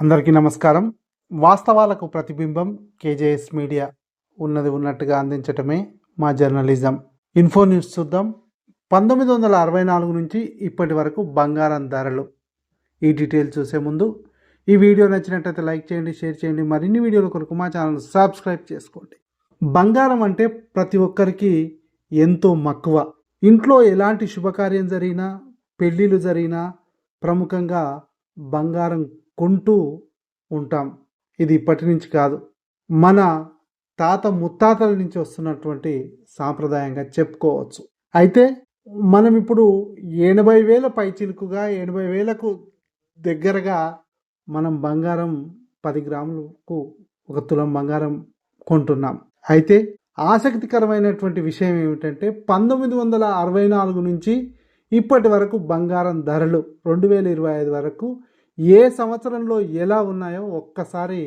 అందరికీ నమస్కారం. వాస్తవాలకు ప్రతిబింబం కేజేఎస్ మీడియా ఉన్నది ఉన్నట్టుగా అందించటమే మా జర్నలిజం. ఇన్ఫో న్యూస్ చూద్దాం. పంతొమ్మిది వందల అరవై నాలుగు నుంచి ఇప్పటి వరకు బంగారం ధరలు. ఈ డీటెయిల్ చూసే ముందు ఈ వీడియో నచ్చినట్లయితే లైక్ చేయండి షేర్ చేయండి మరిన్ని వీడియోల కొరకు మా ఛానల్ సబ్స్క్రైబ్ చేసుకోండి. బంగారం అంటే ప్రతి ఒక్కరికి ఎంతో మక్కువ. ఇంట్లో ఎలాంటి శుభకార్యం జరిగినా పెళ్ళిళ్ళు జరిగినా ప్రముఖంగా బంగారం కొంటూ ఉంటాం. ఇది ఇప్పటి నుంచి కాదు. మన తాత ముత్తాతల నుంచి వస్తున్నటువంటి సాంప్రదాయంగా చెప్పుకోవచ్చు. అయితే మనం ఇప్పుడు ఎనభై వేల పైచిలుకుగా ఎనభై వేలకు దగ్గరగా మనం బంగారం పది గ్రాములకు ఒక తులం బంగారం కొంటున్నాం. అయితే ఆసక్తికరమైనటువంటి విషయం ఏమిటంటే పంతొమ్మిది వందల అరవై నాలుగు నుంచి ఇప్పటి వరకు బంగారం ధరలు రెండు వేల ఇరవై ఐదు వరకు ఏ సంవత్సరంలో ఎలా ఉన్నాయో ఒక్కసారి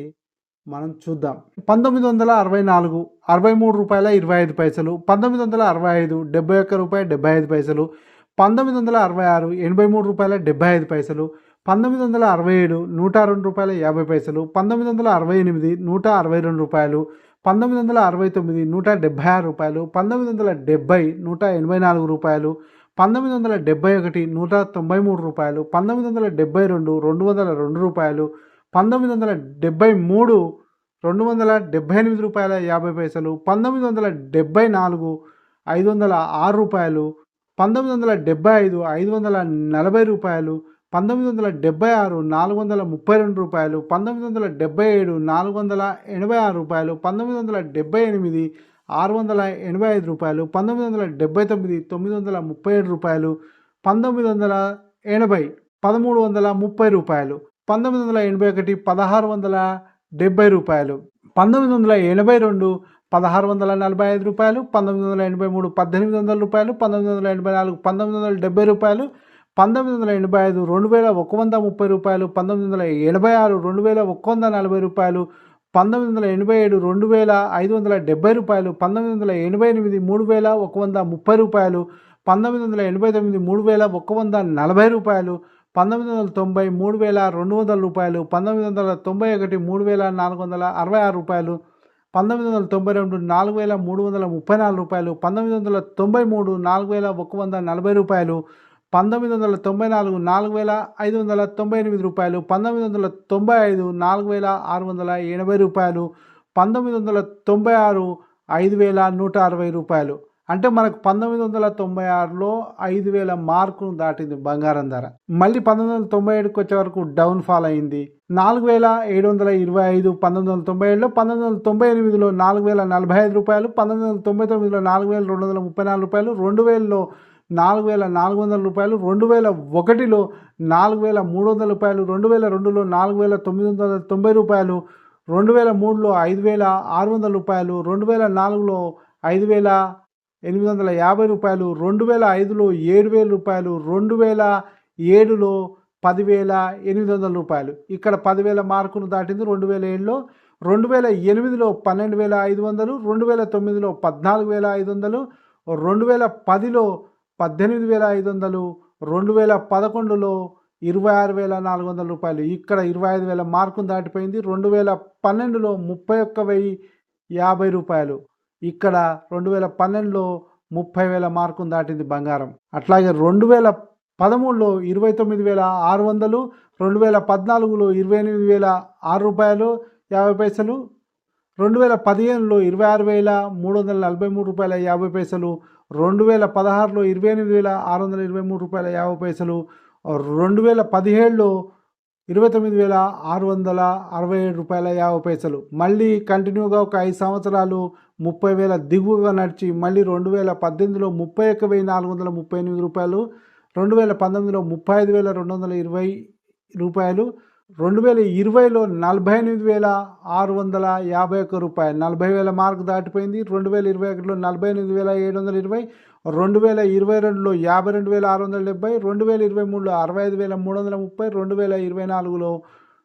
మనం చూద్దాం. పంతొమ్మిది వందల అరవై నాలుగు అరవై మూడు రూపాయల ఇరవై ఐదు పైసలు పంతొమ్మిది వందల అరవై ఐదు డెబ్బై ఒక్క రూపాయల డెబ్బై ఐదు పైసలు పంతొమ్మిది వందల అరవై ఆరు ఎనభై మూడు రూపాయల డెబ్బై ఐదు పైసలు పంతొమ్మిది వందల అరవై ఏడు నూట రెండు రూపాయల యాభై పైసలు పంతొమ్మిది వందల అరవై ఎనిమిది నూట అరవై రెండు రూపాయలు పంతొమ్మిది వందల అరవై తొమ్మిది నూట డెబ్బై ఆరు రూపాయలు పంతొమ్మిది వందల డెబ్బై నూట ఎనభై నాలుగు రూపాయలు పంతొమ్మిది వందల డెబ్బై ఒకటి నూట తొంభై మూడు రూపాయలు పంతొమ్మిది వందల డెబ్బై రెండు రెండు వందల రెండు రూపాయలు పంతొమ్మిది వందల డెబ్బై మూడు రెండు వందల డెబ్బై ఎనిమిది రూపాయల యాభై పైసలు పంతొమ్మిది వందల డెబ్బై నాలుగు ఐదు వందల ఆరు రూపాయలు పంతొమ్మిది వందల డెబ్బై ఐదు ఐదు వందల నలభై రూపాయలు పంతొమ్మిది వందల డెబ్బై ఆరు నాలుగు వందల ముప్పై రెండు రూపాయలు పంతొమ్మిది వందల డెబ్బై ఏడు నాలుగు వందల ఎనభై ఆరు రూపాయలు పంతొమ్మిది వందల డెబ్బై ఎనిమిది ఆరు వందల ఎనభై ఐదు రూపాయలు పంతొమ్మిది వందల డెబ్బై తొమ్మిది తొమ్మిది వందల ముప్పై ఏడు రూపాయలు పంతొమ్మిది వందల ఎనభై పదమూడు వందల ముప్పై రూపాయలు పంతొమ్మిది వందల ఎనభై ఒకటి పదహారు వందల డెబ్బై రూపాయలు పంతొమ్మిది వందల ఎనభై రెండు పదహారు వందల నలభై ఐదు రూపాయలు పంతొమ్మిది వందల ఎనభై మూడు పద్దెనిమిది వందల రూపాయలు పంతొమ్మిది వందల ఎనభై నాలుగు పంతొమ్మిది వందల డెబ్బై రూపాయలు పంతొమ్మిది వందల ఎనభై ఐదు రెండు వేల ఒక వంద ముప్పై రూపాయలు పంతొమ్మిది వందల ఎనభై ఆరు రెండు వేల ఒక వంద నలభై రూపాయలు పంతొమ్మిది వందల ఎనభై ఏడు రెండు వేల ఐదు వందల డెబ్బై రూపాయలు పంతొమ్మిది వందల ఎనభై ఎనిమిది మూడు వేల ఒక వంద ముప్పై రూపాయలు పంతొమ్మిది వందల ఎనభై తొమ్మిది మూడు వేల ఒక వంద నలభై రూపాయలు పంతొమ్మిది వందల తొంభై మూడు వేల రెండు వందల రూపాయలు పంతొమ్మిది వందల తొంభై ఒకటి మూడు వేల నాలుగు వందల అరవై ఆరు రూపాయలు పంతొమ్మిది వందల తొంభై రెండు నాలుగు వేల మూడు వందల ముప్పై నాలుగు రూపాయలు పంతొమ్మిది వందల తొంభై మూడు నాలుగు వేల ఒక వంద నలభై రూపాయలు పంతొమ్మిది వందల తొంభై నాలుగు నాలుగు వేల ఐదు వందల తొంభై ఎనిమిది రూపాయలు పంతొమ్మిది వందల తొంభై ఐదు నాలుగు వేల ఆరు వందల ఎనభై రూపాయలు పంతొమ్మిది వందల తొంభై ఆరు ఐదు వేల నూట అరవై రూపాయలు. అంటే మనకు పంతొమ్మిది వందల తొంభై ఆరులో ఐదు వేల మార్కును దాటింది బంగారం ధర. మళ్ళీ పంతొమ్మిది వందల తొంభై ఏడుకి వచ్చే వరకు డౌన్ ఫాల్ అయింది. నాలుగు వేల ఏడు వందల ఇరవై ఐదు పంతొమ్మిది వందల తొంభై ఏడులో పంతొమ్మిది వందల తొంభై ఎనిమిదిలో నాలుగు వేల నలభై ఐదు రూపాయలు పంతొమ్మిది వందల తొంభై తొమ్మిదిలో నాలుగు వేల రెండు వందల ముప్పై నాలుగు రూపాయలు రెండు వేలలో నాలుగు వేల నాలుగు వందల రూపాయలు రెండు వేల ఒకటిలో నాలుగు వేల మూడు వందల రూపాయలు రెండు వేల రెండులో నాలుగు వేల తొమ్మిది వందల తొంభై రూపాయలు రెండు వేల మూడులో ఐదు వేల ఆరు వందల రూపాయలు రెండు వేల నాలుగులో ఐదు వేల ఎనిమిది వందల యాభై రూపాయలు రెండు వేల ఐదులో ఏడు వేల రూపాయలు రెండు వేల ఏడులో పదివేల ఎనిమిది వందల రూపాయలు ఇక్కడ పదివేల మార్కును దాటింది రెండు వేల ఏడులో రెండు వేల ఎనిమిదిలో పన్నెండు వేల ఐదు వందలు రెండు వేల తొమ్మిదిలో పద్నాలుగు వేల ఐదు వందలు రెండు వేల పదిలో పద్దెనిమిది వేల ఐదు వందలు రెండు వేల పదకొండులో ఇరవై ఆరు వేల నాలుగు వందల రూపాయలు. ఇక్కడ ఇరవై ఐదు వేల మార్కును దాటిపోయింది. రెండు వేల పన్నెండులో ముప్పై ఒక్క వెయ్యి యాభై రూపాయలు. ఇక్కడ రెండు వేల పన్నెండులో ముప్పై వేల మార్కును దాటింది బంగారం. అట్లాగే రెండు వేల పదమూడులో ఇరవై తొమ్మిది వేల ఆరు వందలు రెండు వేల పద్నాలుగులో ఇరవై ఎనిమిది వేల ఆరు రూపాయలు యాభై పైసలు రెండు వేల పదిహేనులో ఇరవై ఆరు వేల మూడు వందల నలభై మూడు రూపాయల యాభై పైసలు రెండు వేల పదహారులో ఇరవై ఎనిమిది వేల ఆరు వందల ఇరవై మూడు రూపాయల యాభై పైసలు రెండు వేల పదిహేడులో ఇరవై తొమ్మిది వేల ఆరు వందల అరవై ఏడు రూపాయల యాభై పైసలు. మళ్ళీ కంటిన్యూగా ఒక ఐదు సంవత్సరాలు ముప్పై వేల దిగువగా నడిచి మళ్ళీ రెండు వేల పద్దెనిమిదిలో ముప్పై ఒక్క వెయ్యి నాలుగు వందల ముప్పై ఎనిమిది రూపాయలు రెండు వేల పంతొమ్మిదిలో ముప్పై ఐదు వేల రెండు వందల ఇరవై రూపాయలు రెండు వేల ఇరవైలో నలభై ఎనిమిది వేల ఆరు వందల యాభై ఒక్క రూపాయలు నలభై వేల మార్క్ దాటిపోయింది. రెండు వేల ఇరవై ఒకటిలో నలభై ఎనిమిది వేల ఏడు వందల ఇరవై రెండు వేల ఇరవై రెండులో యాభై రెండు వేల ఆరు వందల డెబ్బై రెండు వేల ఇరవై మూడులో అరవై ఐదు వేల మూడు వందల ముప్పై రెండు వేల ఇరవై నాలుగులో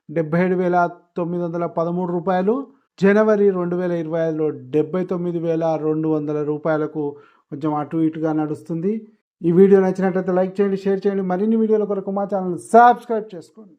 డెబ్బై ఏడు వేల తొమ్మిది వందల పదమూడు రూపాయలు. జనవరి రెండు వేల ఇరవై ఐదులో డెబ్బై తొమ్మిది వేల రెండు వందల రూపాయలకు కొంచెం అటు ఇటుగా నడుస్తుంది. ఈ వీడియో నచ్చినట్లయితే లైక్ చేయండి షేర్ చేయండి. మరిన్ని వీడియోల కొరకు మా ఛానల్ సబ్స్క్రైబ్ చేసుకోండి.